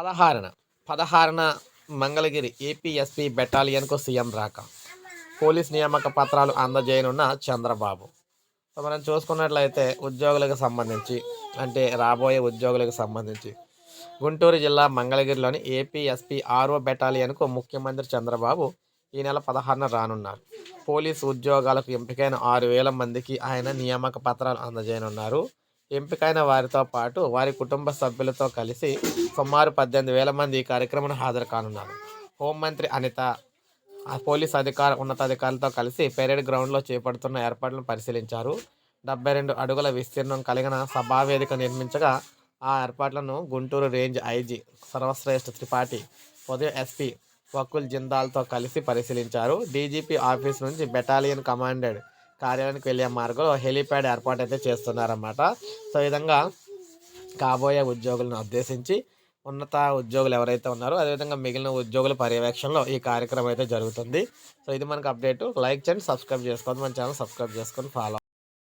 పదహారున పదహారున మంగళగిరి ఏపీఎస్పీ బెటాలియన్కు సీఎం రాక. పోలీస్ నియామక పత్రాలు అందజేయనున్న చంద్రబాబు. సో మనం చూసుకున్నట్లయితే ఉద్యోగులకు సంబంధించి అంటే రాబోయే ఉద్యోగులకు సంబంధించి గుంటూరు జిల్లా మంగళగిరిలోని ఏపీఎస్పీ ఆర్ఓ బెటాలియన్కు ముఖ్యమంత్రి చంద్రబాబు ఈ నెల పదహారున రానున్నారు. పోలీసు ఉద్యోగాలకు ఎంపికైన ఆరు వేల మందికి ఆయన నియామక పత్రాలు అందజేయనున్నారు. ఎంపికైన వారితో పాటు వారి కుటుంబ సభ్యులతో కలిసి సుమారు పద్దెనిమిది వేల మంది ఈ కార్యక్రమానికి హాజరు కానున్నారు. హోంమంత్రి అనిత పోలీస్ అధికార ఉన్నతాధికారులతో కలిసి పెరేడ్ గ్రౌండ్లో చేపడుతున్న ఏర్పాట్లను పరిశీలించారు. డెబ్బై రెండు అడుగుల విస్తీర్ణం కలిగిన సభావేదిక నిర్మించగా ఆ ఏర్పాట్లను గుంటూరు రేంజ్ ఐజీ సర్వశ్రేష్ఠ త్రిపాఠి ఉదయం ఎస్పీ వకుల్ జిందాల్తో కలిసి పరిశీలించారు. డీజీపీ ఆఫీస్ నుంచి బెటాలియన్ కమాండెడ్ కార్యాలయానికి వెళ్ళే మార్గంలో హెలీప్యాడ్ ఏర్పాటు అయితే చేస్తున్నారన్నమాట. సో ఈ విధంగా కాబోయే ఉద్యోగులను ఉద్దేశించి ఉన్నత ఉద్యోగులు ఎవరైతే ఉన్నారో అదేవిధంగా మిగిలిన ఉద్యోగుల పర్యవేక్షణలో ఈ కార్యక్రమం అయితే జరుగుతుంది. సో ఇది మనకు అప్డేట్. లైక్ చేయండి సబ్స్క్రైబ్ చేసుకోండి మన ఛానల్ సబ్స్క్రైబ్ చేసుకొని ఫాలో